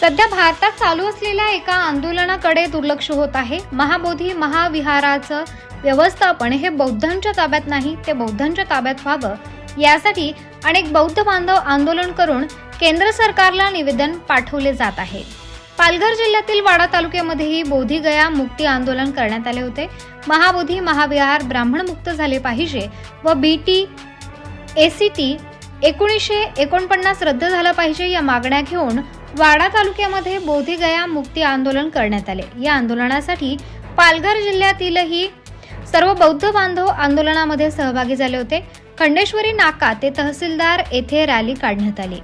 सध्या भारतात चालू असलेल्या एका आंदोलनाकडे दुर्लक्ष होत आहे. महाबोधी महाविहाराचं व्यवस्थापन हे बौद्धांच्या ताब्यात नाही ते बौद्धांच्या ताब्यात व्हावं. यासाठी अनेक बौद्ध बांधव आंदोलन करून केंद्र सरकारला निवेदन पाठवले जात आहे. पालघर जिल्ह्यातील वाडा तालुक्यामध्येही बोधीगया मुक्ती आंदोलन करण्यात आले होते. महाबोधी महाविहार ब्राह्मण मुक्त झाले पाहिजे व बी टी एसीटी एकोणीसशे एकोणपन्नास रद्द झाला पाहिजे या मागण्या घेऊन वाडा तालुक्यामध्ये बोधीगया मुक्ती आंदोलन करण्यात आले. या आंदोलनासाठी पालघर जिल्ह्यातीलही सर्व बौद्ध बांधव आंदोलनामध्ये सहभागी झाले होते. खंडेश्वरी नाका ते तहसीलदार येथे रॅली काढण्यात आली.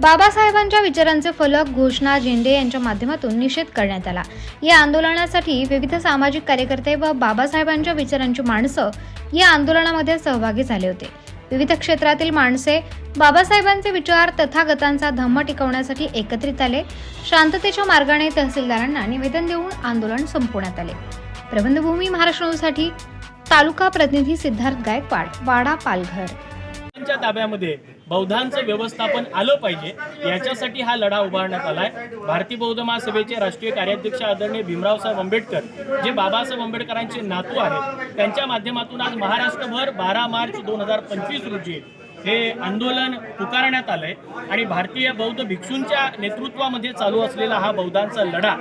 बाबासाहेबांच्या विचारांचे फलक घोषणा झेंडे यांच्या माध्यमातून निषेध करण्यात आला. या आंदोलनासाठी विविध सामाजिक कार्यकर्ते व बाबासाहेबांच्या विचारांची माणसं या आंदोलनामध्ये सहभागी झाले होते. विविध क्षेत्रातील माणसे बाबासाहेबांचे विचार तथागतांचा धम्म टिकवण्यासाठी एकत्रित आले. शांततेच्या मार्गाने तहसीलदारांना निवेदन देऊन आंदोलन संपवण्यात आले. प्रबंधभूमी महाराष्ट्रासाठी तालुका प्रतिनिधी सिद्धार्थ गायकवाड वाडा पालघर. ताब्यामध्ये बौद्धांचं व्यवस्थापन आलं पाहिजे याच्यासाठी हा लढा उभारण्यात आलाय. भारतीय बौद्ध महासभेचे राष्ट्रीय कार्याध्यक्ष आदरणीय भीमरावसाहेब आंबेडकर जे बाबासाहेब आंबेडकरांचे नातू आहेत त्यांच्या माध्यमातून आज महाराष्ट्रभर बारा मार्च दोन हजार पंचवीस रोजी हे आंदोलन पुकारण्यात आलंय. आणि भारतीय बौद्ध भिक्षूंच्या नेतृत्वामध्ये चालू असलेला हा बौद्धांचा लढा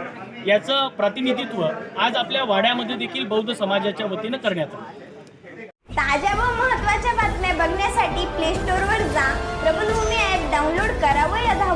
याचं प्रतिनिधित्व आज आपल्या वाड्यामध्ये देखील बौद्ध समाजाच्या वतीनं करण्यात आलं. ताज्या व